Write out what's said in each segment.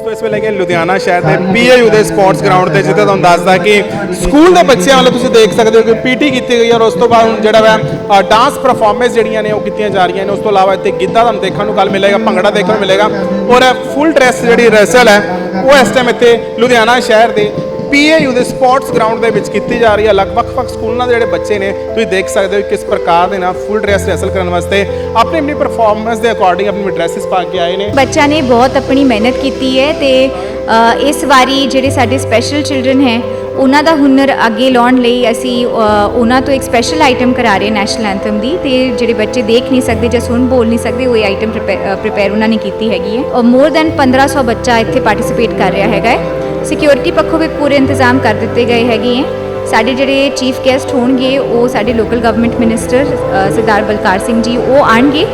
ਦੋਸਤੋ, ਇਸ ਵੇਲੇ ਕਿ ਲੁਧਿਆਣਾ ਸ਼ਹਿਰ ਦੇ ਪੀਏਯੂ ਦੇ ਸਪੋਰਟਸ ਗਰਾਊਂਡ ਤੇ ਜਿੱਥੇ ਤੁਹਾਨੂੰ ਦੱਸਦਾ ਕਿ ਸਕੂਲ ਦੇ ਬੱਚਿਆਂ ਵੱਲੋਂ ਤੁਸੀਂ ਦੇਖ ਸਕਦੇ ਹੋ ਕਿ ਪੀਟੀ ਕੀਤੀ ਗਈ ਔਰ ਉਸ ਤੋਂ ਬਾਅਦ ਹੁਣ ਜਿਹੜਾ ਵਾ ਡਾਂਸ ਪਰਫਾਰਮੈਂਸ ਜਿਹੜੀਆਂ ਨੇ ਉਹ ਕੀਤੀਆਂ ਜਾ ਰਹੀਆਂ ਨੇ। ਉਸ ਤੋਂ ਇਲਾਵਾ ਇੱਥੇ ਗਿੱਧਾ ਤੁਹਾਨੂੰ ਦੇਖਣ ਨੂੰ ਕੱਲ ਮਿਲੇਗਾ, ਭੰਗੜਾ ਦੇਖਣ ਨੂੰ ਮਿਲੇਗਾ ਔਰ ਫੁੱਲ ਡਰੈਸ ਜਿਹੜੀ ਰੈਸਲ ਹੈ, ਉਹ ਇਸ ਟਾਈਮ ਇੱਥੇ ਲੁਧਿਆਣਾ ਸ਼ਹਿਰ ਦੇ ਪੀਏਯੂ ਦੇ ਸਪੋਰਟਸ ਗਰਾਊਂਡ ਦੇ ਵਿੱਚ ਕੀਤੀ ਜਾ ਰਹੀ ਹੈ। ਅਲੱਗ ਵੱਖ-ਵੱਖ ਸਕੂਲਾਂ ਦੇ ਜਿਹੜੇ ਬੱਚੇ ਨੇ, ਤੁਸੀਂ ਦੇਖ ਸਕਦੇ ਹੋ ਕਿਸ ਪ੍ਰਕਾਰ ਦੇ ਨਾਲ ਫੁੱਲ ਡਰੈਸ ਰੈਸਲ ਕਰਨ ਵਾਸਤੇ ਆਪਣੀ ਆਪਣੀ ਪਰਫਾਰਮੈਂਸ ਦੇ ਅਕੋਰਡਿੰਗ ਆਪਣੀ ਡਰੈਸਸ ਪਾ ਕੇ ਆਏ ਨੇ। ਬੱਚਾ ਨੇ ਬਹੁਤ ਆਪਣੀ ਮਿਹਨਤ ਕੀਤੀ ਹੈ ਤੇ ਇਸ ਵਾਰੀ ਜਿਹੜੇ ਸਾਡੇ ਸਪੈਸ਼ਲ ਚਿਲड्रन ਹੈ, ਉਹਨਾਂ ਦਾ ਹੁਨਰ ਅੱਗੇ ਲਾਉਣ ਲਈ ਅਸੀਂ ਉਹਨਾਂ ਤੋਂ ਇੱਕ ਸਪੈਸ਼ਲ ਆਈਟਮ ਕਰਾ ਰਹੇ ਨੈਸ਼ਨਲ ਐਂਥਮ ਦੀ ਤੇ ਜਿਹੜੇ ਬੱਚੇ ਦੇਖ ਨਹੀਂ ਸਕਦੇ ਜਾਂ ਸੁਣ ਬੋਲ ਨਹੀਂ ਸਕਦੇ, ਉਹ ਇਹ ਆਈਟਮ ਪ੍ਰਿਪੇਅਰ ਉਹਨਾਂ ਨੇ ਕੀਤੀ ਹੈਗੀ ਹੈ। ਔਰ ਮੋਰ ਦੈਨ 1500 ਬੱਚਾ ਇੱਥੇ ਪਾਰਟਿਸਿਪੇਟ ਕਰ ਰਿਹਾ ਹੈਗਾ ਹੈ। ਸਿਕਿਉਰਿਟੀ ਪੱਖੋਂ ਵੀ ਪੂਰੇ ਇੰਤਜ਼ਾਮ ਕਰ ਦਿੱਤੇ ਗਏ ਹੈਗੇ ਹੈ ਸਾਡੇ ਜਿਹੜੇ ਚੀਫ ਗੈਸਟ ਹੋਣਗੇ, ਉਹ ਸਾਡੇ local government minister Sardar Balkar Singh ji, ਉਹ ਆਣਗੇ।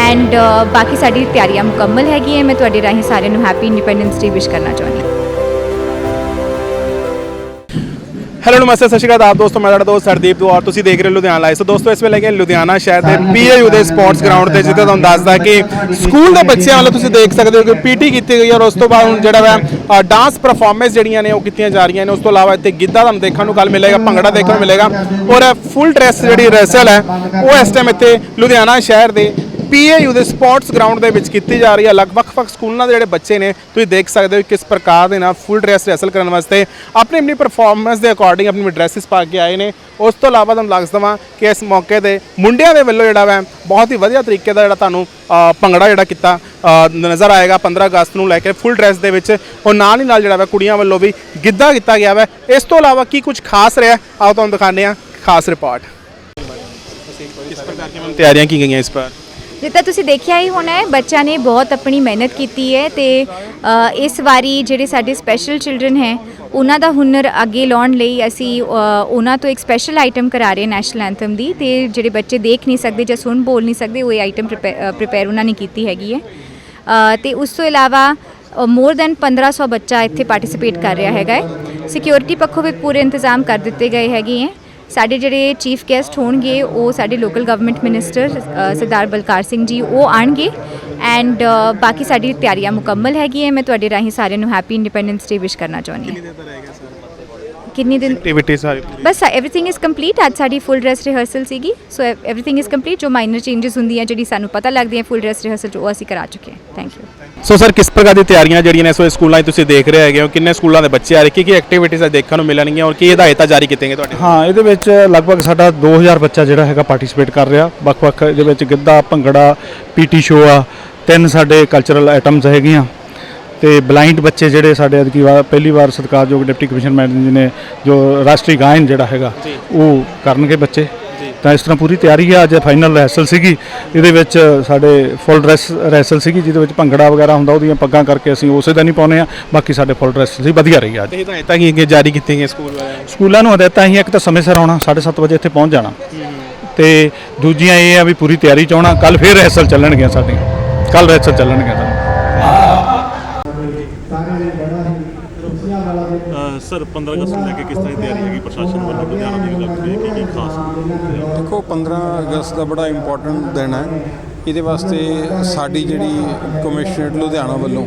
ਐਂਡ ਬਾਕੀ ਸਾਡੀ ਤਿਆਰੀਆਂ ਮੁਕੰਮਲ ਹੈਗੀ ਹੈ ਮੈਂ ਤੁਹਾਡੇ ਰਾਹੀਂ ਸਾਰਿਆਂ ਨੂੰ ਹੈਪੀ ਇੰਡੀਪੈਂਡੈਂਸ ਡੇ ਵਿਸ਼ ਕਰਨਾ ਚਾਹੁੰਦੀ ਹੈਲੋ ਨਮਸਤੇ ਸਤਿ ਸ਼੍ਰੀ ਅਕਾਲ ਆਪ ਦੋਸਤੋ ਮੈਂ ਤੁਹਾਡਾ ਦੋਸਤ ਸਰਦੀਪ ਦੁਆਰ ਤੁਸੀਂ ਦੇਖ ਰਹੇ ਹੋ ਲੁਧਿਆਣਾ ਲਾਈਵ ਸੋ ਦੋਸਤੋ ਇਸ ਵੇਲੇ ਕਿ ਲੁਧਿਆਣਾ ਸ਼ਹਿਰ ਦੇ ਪੀਏਯੂ ਦੇ ਸਪੋਰਟਸ ਗਰਾਊਂਡ ਤੇ ਜਿੱਥੇ ਤੁਹਾਨੂੰ ਦੱਸਦਾ ਕਿ ਸਕੂਲ ਦੇ ਬੱਚਿਆਂ ਵੱਲੋਂ ਤੁਸੀਂ ਦੇਖ ਸਕਦੇ ਹੋ ਕਿ ਪੀਟੀ ਕੀਤੀ ਗਈ ਔਰ ਉਸ ਤੋਂ ਬਾਅਦ ਹੁਣ ਜਿਹੜਾ ਵਾ ਡਾਂਸ ਪਰਫਾਰਮੈਂਸ ਜਿਹੜੀਆਂ ਨੇ ਉਹ ਕੀਤੀਆਂ ਜਾ ਰਹੀਆਂ ਨੇ ਉਸ ਤੋਂ ਇਲਾਵਾ ਇੱਥੇ ਗਿੱਧਾ ਤੁਹਾਨੂੰ ਦੇਖਣ ਨੂੰ ਕੱਲ ਮਿਲੇਗਾ ਭੰਗੜਾ ਦੇਖਣ ਨੂੰ ਮਿਲੇਗਾ ਔਰ ਫੁੱਲ ਡਰੈਸ ਜਿਹੜੀ ਰੈਸਲ ਹੈ ਉਹ ਇਸ ਟਾਈਮ ਇੱਥੇ ਲੁਧਿਆਣਾ ਸ਼ਹਿਰ ਦੇ ਪੀਏਯੂ ਦੇ ਸਪੋਰਟਸ ਗਰਾਊਂਡ ਦੇ ਵਿੱਚ ਕੀਤੀ ਜਾ ਰਹੀ ਹੈ। ਅਲੱਗ ਵੱਖ-ਵੱਖ ਸਕੂਲਾਂ ਦੇ ਜਿਹੜੇ ਬੱਚੇ ਨੇ, ਤੁਸੀਂ ਦੇਖ ਸਕਦੇ ਹੋ ਕਿਸ ਪ੍ਰਕਾਰ ਦੇ ਨਾਲ ਫੁੱਲ ਡਰੈਸ ਰੈਸਲ ਕਰਨ ਵਾਸਤੇ ਆਪਣੀ ਆਪਣੀ ਪਰਫਾਰਮੈਂਸ ਦੇ ਅਕੋਰਡਿੰਗ ਆਪਣੀ ਡਰੈਸਸ ਪਾ ਕੇ ਆਏ ਨੇ। ਉਸ ਤੋਂ ਇਲਾਵਾ ਤੁਹਾਨੂੰ ਲੱਗ ਦਵਾਂ ਕਿ ਇਸ ਮੌਕੇ ਤੇ ਮੁੰਡਿਆਂ ਦੇ ਵੱਲੋਂ ਜਿਹੜਾ ਵਾ, ਬਹੁਤ ਹੀ ਵਧੀਆ ਤਰੀਕੇ ਦਾ ਜਿਹੜਾ ਤੁਹਾਨੂੰ ਭੰਗੜਾ ਜਿਹੜਾ ਕੀਤਾ ਨਜ਼ਰ ਆਏਗਾ। 15 ਅਗਸਤ ਨੂੰ ਲੈ ਕੇ ਫੁੱਲ ਡਰੈਸ ਦੇ ਵਿੱਚ ਔਰ ਨਾਲ ਹੀ ਨਾਲ ਜਿਹੜਾ ਵਾ ਕੁੜੀਆਂ ਵੱਲੋਂ ਵੀ ਗਿੱਧਾ ਕੀਤਾ ਗਿਆ ਵਾ। ਇਸ ਤੋਂ ਇਲਾਵਾ ਕੀ ਕੁਝ ਖਾਸ ਰਿਹਾ? ਆਓ ਤੁਹਾਨੂੰ ਦਿਖਾਉਂਦੇ ਹਾਂ ਖਾਸ ਰਿਪੋਰਟ ਕਿਸ ਪ੍ਰਕਾਰ ਕੀ ਤਿਆਰੀਆਂ ਕੀ ਗਈਆਂ ਇਸ ਪਰ ਜਿੱਦਾਂ ਤੁਸੀਂ ਦੇਖਿਆ ਹੀ ਹੋਣਾ ਹੈ ਬੱਚਾ ਨੇ ਬਹੁਤ ਆਪਣੀ ਮਿਹਨਤ ਕੀਤੀ ਹੈ ਤੇ ਇਸ ਵਾਰੀ ਜਿਹੜੇ ਸਾਡੇ ਸਪੈਸ਼ਲ ਚਿਲड्रन ਹੈ ਉਹਨਾਂ ਦਾ ਹੁਨਰ ਅੱਗੇ ਲਾਉਣ ਲਈ ਅਸੀਂ ਉਹਨਾਂ ਤੋਂ ਇੱਕ ਸਪੈਸ਼ਲ ਆਈਟਮ ਕਰਾ ਰਹੇ ਨੈਸ਼ਨਲ ਐਂਥਮ ਦੀ ਤੇ ਜਿਹੜੇ ਬੱਚੇ ਦੇਖ ਨਹੀਂ ਸਕਦੇ ਜਾਂ ਸੁਣ ਬੋਲ ਨਹੀਂ ਸਕਦੇ ਉਹ ਇਹ ਆਈਟਮ ਪ੍ਰਿਪੇਅਰ ਉਹਨਾਂ ਨੇ ਕੀਤੀ ਹੈਗੀ ਹੈ। ਅ, ਤੇ ਉਸ ਤੋਂ ਇਲਾਵਾ ਮੋਰ ਦੈਨ 1500 ਬੱਚਾ ਇੱਥੇ ਪਾਰਟਿਸਿਪੇਟ ਕਰ ਰਿਹਾ ਹੈਗਾ ਹੈ। ਸਿਕਿਉਰਿਟੀ ਪੱਖੋਂ ਵੀ ਪੂਰੇ ਇੰਤਜ਼ਾਮ ਕਰ ਦਿੱਤੇ ਗਏ ਹੈਗੇ ਹੈ। ਸਾਡੇ ਜਿਹੜੇ ਚੀਫ ਗੈਸਟ ਹੋਣਗੇ, ਉਹ ਸਾਡੇ local government minister Sardar Balkar Singh ji, ਉਹ ਆਣਗੇ ਐਂਡ ਬਾਕੀ ਸਾਡੀ ਤਿਆਰੀਆਂ ਮੁਕੰਮਲ ਹੈਗੀ ਹੈ ਮੈਂ ਤੁਹਾਡੇ ਰਾਹੀਂ ਸਾਰਿਆਂ ਨੂੰ ਹੈਪੀ ਇੰਡੀਪੈਂਡੈਂਸ ਡੇ ਵਿਸ਼ ਕਰਨਾ ਚਾਹੁੰਦੀ ਹਾਂ। ਕਿੰਨੀ ਦਿਨ ਐਕਟੀਵਿਟੀ ਸਾਰੀ ਬਸ ਐਵਰੀਥਿੰਗ ਇਜ਼ ਕੰਪਲੀਟ ਅੱਜ ਸਾਡੀ ਫੁੱਲ ਡਰੈਸ ਰਿਹਰਸਲ ਸੀਗੀ। ਸੋ ਐਵਰੀਥਿੰਗ ਇਜ਼ ਕੰਪਲੀਟ ਜੋ ਮਾਈਨਰ ਚੇਂਜਸ ਹੁੰਦੀਆਂ ਜਿਹੜੀ ਸਾਨੂੰ ਪਤਾ ਲੱਗਦੀਆਂ ਫੁੱਲ ਡਰੈਸ ਰਿਹਰਸਲ ਉਹ ਅਸੀਂ ਕਰਾ ਚੁੱਕੇ ਹਾਂ। ਥੈਂਕ ਯੂ ਸੋ ਸਰ ਕਿਸ ਪ੍ਰਕਾਰ ਦੀ ਤਿਆਰੀਆਂ ਜਿਹੜੀਆਂ ਨੇ ਸੋ ਸਕੂਲਾਂ 'ਚ ਤੁਸੀਂ ਦੇਖ ਰਹੇ ਹੈਗੇ ਹੋ? ਕਿੰਨੇ ਸਕੂਲਾਂ ਦੇ ਬੱਚੇ ਆ ਰਹੇ? ਕੀ ਕੀ ਐਕਟੀਵਿਟੀਜ਼ ਦੇਖਣ ਨੂੰ ਮਿਲਣਗੀਆਂ? ਔਰ ਕੀ ਹਦਾਇਤਾਂ ਜਾਰੀ ਕੀਤੀਆਂ ਤੁਹਾਡੇ? ਹਾਂ ਇਹਦੇ ਵਿੱਚ ਲਗਭਗ ਸਾਡਾ 2000 ਬੱਚਾ ਜਿਹੜਾ ਹੈਗਾ ਪਾਰਟਿਸਿਪੇਟ ਕਰ ਰਿਹਾ। ਵੱਖ-ਵੱਖ ਇਹਦੇ ਵਿੱਚ ਗਿੱਧਾ ਭੰਗੜਾ ਪੀਟੀ ਸ਼ੋ ਆ ਤਿੰਨ ਸਾਡੇ ਕਲਚਰਲ ਆਈਟਮਸ ਹੈਗੀਆਂ। ਤੇ ਬਲਾਈਂਡ ਬੱਚੇ ਜਿਹੜੇ ਸਾਡੇ ਅਦਕੀ ਵਾਰ ਪਹਿਲੀ ਵਾਰ ਸਤਿਕਾਰਯੋਗ ਡਿਪਟੀ ਕਮਿਸ਼ਨਰ ਮੈਡਮ ਜੀ ਨੇ ਜੋ ਰਾਸ਼ਟਰੀ ਗਾਇਨ ਜਿਹੜਾ ਹੈਗਾ ਉਹ ਕਰਨਗੇ ਬੱਚੇ। ਤਾਂ ਇਸ ਤਰ੍ਹਾਂ ਪੂਰੀ ਤਿਆਰੀ ਹੈ ਅੱਜ ਫਾਈਨਲ ਰੈਸਲ ਸੀਗੀ। ਇਹਦੇ ਵਿੱਚ ਸਾਡੇ ਫੁੱਲ ਡਰੈਸ ਰੈਸਲ ਸੀਗੀ ਜਿਹਦੇ ਵਿੱਚ ਭੰਗੜਾ ਵਗੈਰਾ ਹੁੰਦਾ ਉਹਦੀਆਂ ਪੱਗਾਂ ਕਰਕੇ ਅਸੀਂ ਉਸੇ ਦਿਨ ਹੀ ਪਾਉਨੇ ਆ ਬਾਕੀ ਸਾਡੇ ਫੁੱਲ ਡਰੈਸ ਸੀ ਵਧੀਆ ਰਹੀ ਅੱਜ। ਤੇ ਹਦਾਇਤਾਂ ਕੀ ਕੀ ਜਾਰੀ ਕੀਤੀਆਂ ਗਈਆਂ ਸਕੂਲ ਵਾਲਿਆਂ ਸਕੂਲਾਂ ਨੂੰ ਹਦਾਇਤਾਂ ਹੀ ਇੱਕ ਤਾਂ ਸਮੇਂ ਸਿਰ ਆਉਣਾ 7:30 ਵਜੇ ਇੱਥੇ ਪਹੁੰਚ ਜਾਣਾ। ਤੇ ਦੂਜੀਆਂ ਇਹ ਆ ਵੀ ਪੂਰੀ ਤਿਆਰੀ ਚ ਆਉਣਾ ਕੱਲ ਫੇਰ ਰੈਸਲ ਚੱਲਣਗੀਆਂ ਸਾਡੀਆਂ। ਕੱਲ ਰੈਸਲ ਚੱਲਣਗੀਆਂ ਸਰ 15 ਅਗਸਤ ਨੂੰ ਲੈ ਕੇ ਕਿਸ ਤਰ੍ਹਾਂ ਦੀ ਤਿਆਰੀ ਹੈਗੀ? ਪ੍ਰਸ਼ਾਸਨ ਵੱਲੋਂ ਲੁਧਿਆਣਾ ਦੀ ਗੱਲ ਕਰੀਏ ਕੀ ਕੀ ਖਾਸ ਦੇਖੋ 15 ਅਗਸਤ ਦਾ ਬੜਾ ਇੰਪੋਰਟੈਂਟ ਦਿਨ ਹੈ। ਇਹਦੇ ਵਾਸਤੇ ਸਾਡੀ ਜਿਹੜੀ ਕਮਿਸ਼ਨਰੇਟ ਲੁਧਿਆਣਾ ਵੱਲੋਂ,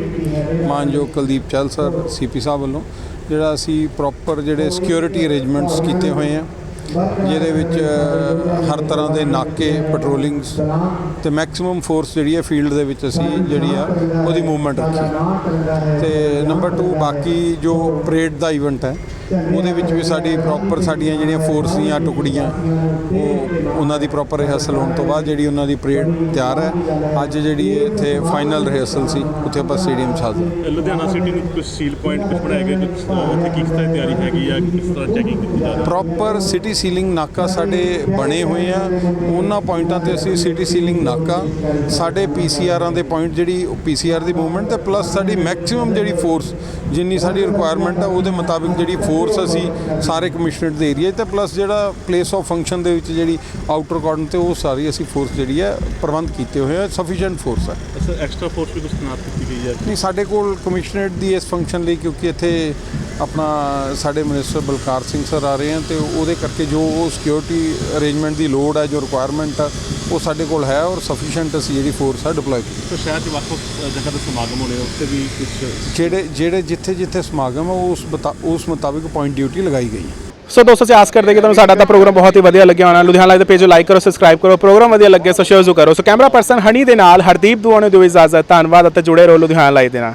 ਮਾਨਯੋਗ ਕੁਲਦੀਪ ਚਹਿਲ ਸਰ ਸੀਪੀ ਸਾਹਿਬ ਵੱਲੋਂ, ਜਿਹੜਾ ਅਸੀਂ ਪ੍ਰੋਪਰ ਜਿਹੜੇ ਸਿਕਿਉਰਿਟੀ ਅਰੇਂਜਮੈਂਟਸ ਕੀਤੇ ਹੋਏ ਆ ਜਿਹਦੇ ਵਿੱਚ ਹਰ ਤਰ੍ਹਾਂ ਦੇ ਨਾਕੇ ਪੈਟਰੋਲਿੰਗਸ ਤੇ ਮੈਕਸਿਮਮ ਫੋਰਸ ਜਿਹੜੀ ਹੈ ਫੀਲਡ ਦੇ ਵਿੱਚ ਅਸੀਂ ਜਿਹੜੀ ਆ, ਉਹਦੀ ਮੂਵਮੈਂਟ ਰੱਖੀ। ਤੇ ਨੰਬਰ 2 ਬਾਕੀ ਜੋ ਪਰੇਡ ਦਾ ਇਵੈਂਟ ਹੈ ਉਹਦੇ ਵਿੱਚ ਵੀ ਸਾਡੀ ਪ੍ਰੋਪਰ ਸਾਡੀਆਂ ਜਿਹੜੀਆਂ ਫੋਰਸ ਦੀਆਂ ਟੁਕੜੀਆਂ ਉਹ ਉਹਨਾਂ ਦੀ ਪ੍ਰੋਪਰ ਰਿਹਰਸਲ ਹੋਣ ਤੋਂ ਬਾਅਦ ਜਿਹੜੀ ਉਹਨਾਂ ਦੀ ਪਰੇਡ ਤਿਆਰ ਹੈ ਅੱਜ ਜਿਹੜੀ ਇੱਥੇ ਫਾਈਨਲ ਰਿਹਰਸਲ ਸੀ ਉੱਥੇ ਆਪਾਂ ਸਟੇਡੀਅਮ 'ਚ ਹਾਜ਼ਰ ਲੁਧਿਆਣਾ ਸਿਟੀ ਨੂੰ ਕੁਝ ਸੀਲ ਪੁਆਇੰਟ ਕੁਝ ਕੁਝ ਅ, ਉੱਥੇ ਕਿਸ ਤਰ੍ਹਾਂ ਦੀ ਤਿਆਰੀ ਹੈਗੀ ਆ ਕਿਸ ਤਰ੍ਹਾਂ ਚੈਕਿੰਗ ਕੀਤੀ ਜਾ ਰਹੀ ਹੈ? ਪ੍ਰੋਪਰ ਸਿਟੀ ਸੀਲਿੰਗ ਨਾਕਾ ਸਾਡੇ ਬਣੇ ਹੋਏ ਆ ਉਹਨਾਂ ਪੁਆਇੰਟਾਂ ਤੇ ਅਸੀਂ ਸਿਟੀ ਸੀਲਿੰਗ ਨਾਕਾ ਸਾਡੇ ਪੀਸੀਆਰਾਂ ਦੇ ਪੁਆਇੰਟ ਜਿਹੜੀ ਪੀਸੀਆਰ ਦੀ ਮੂਵਮੈਂਟ ਤੇ ਪਲੱਸ ਸਾਡੀ ਮੈਕਸਿਮਮ ਜਿਹੜੀ ਫੋਰਸ ਜਿੰਨੀ ਸਾਡੀ ਰਿਕੁਆਇਰਮੈਂਟ ਆ ਉਹਦੇ ਮੁਤਾਬਿਕ ਜਿਹੜੀ ਫੋਰਸ ਅਸੀਂ ਸਾਰੇ ਕਮਿਸ਼ਨਰੇਟ ਦੇ ਏਰੀਆ ਤੇ ਪਲੱਸ ਜਿਹੜਾ ਪਲੇਸ ਆਫ ਫੰਕਸ਼ਨ ਦੇ ਵਿੱਚ ਜਿਹੜੀ ਆਊਟਰ ਕਾਰਡਨ ਤੇ ਉਹ ਸਾਰੀ ਅਸੀਂ ਫੋਰਸ ਜਿਹੜੀ ਹੈ ਪ੍ਰਬੰਧ ਕੀਤੇ ਹੋਏ ਆ ਸਫੀਸ਼ੀਐਂਟ ਫੋਰਸ ਹੈ। ਐਕਸਟਰਾ ਫੋਰਸ ਵੀ ਕੁਝ ਤੈਨਾਤ ਕੀਤੀ ਗਈ ਹੈ? ਨਹੀਂ ਸਾਡੇ ਕੋਲ ਕਮਿਸ਼ਨਰੇਟ ਦੀ ਇਸ ਫੰਕਸ਼ਨ ਲਈ ਕਿਉਂਕਿ ਇੱਥੇ ਆਪਣਾ ਸਾਡੇ ਮਿਨਿਸਟਰ ਬਲਕਾਰ ਸਿੰਘ ਸਰ ਆ ਰਹੇ ਹਨ ਤੇ ਉਹਦੇ ਕਰਕੇ ਜੋ ਉਹ ਸਿਕਿਉਰਿਟੀ ਅਰੇਂਜਮੈਂਟ ਦੀ ਲੋੜ ਹੈ ਜੋ ਰਿਕੁਆਇਰਮੈਂਟ ਆ ਉਹ ਸਾਡੇ ਕੋਲ ਹੈ ਔਰ ਸਫੀਸ਼ੀਐਂਟ ਅਸੀਂ ਜਿਹੜੀ ਫੋਰਸ ਹੈ ਡਿਪਲੋਏ ਕੀਤੀ। ਸੋ ਸ਼ਹਿਰ 'ਚ ਵੱਖ-ਵੱਖ ਜਗ੍ਹਾ ਤੇ ਸਮਾਗਮ ਹੋਣੇ ਉੱਥੇ ਵੀ ਕੁਝ ਜਿਹੜੇ ਜਿਹੜੇ ਜਿੱਥੇ ਜਿੱਥੇ ਸਮਾਗਮ ਆ ਉਸ ਬਤਾ- ਉਸ ਮੁਤਾਬਿਕ ਪੁਆਇੰਟ ਡਿਊਟੀ ਲਗਾਈ ਗਈ ਹੈ। ਸੋ ਦੋਸਤੋ ਅਸੀਂ ਆਸ ਕਰਦੇ ਕਿ ਤੁਹਾਨੂੰ ਸਾਡਾ ਤਾਂ ਪ੍ਰੋਗਰਾਮ ਬਹੁਤ ਹੀ ਵਧੀਆ ਲੱਗਿਆ ਹੋਣਾ। ਲੁਧਿਆਣਾ ਲਾਈਵ ਦੇ ਪੇਜ ਨੂੰ ਲਾਈਕ ਕਰੋ ਸਬਸਕ੍ਰਾਈਬ ਕਰੋ ਪ੍ਰੋਗਰਾਮ ਵਧੀਆ ਲੱਗੇ ਸੋ ਸ਼ੇਅਰ ਜ਼ਰੂਰ ਕਰੋ। ਸੋ ਕੈਮਰਾ ਪਰਸਨ ਹਨੀ ਦੇ ਨਾਲ ਹਰਦੀਪ ਦੁਆਨੇ ਦਿਓ ਇਜਾਜ਼ਤ ਧੰਨਵਾਦ ਅਤੇ ਜੁੜੇ ਰਹੋ ਲੁਧਿਆਣਾ ਲਾਈਵ ਦੇ ਨਾਲ।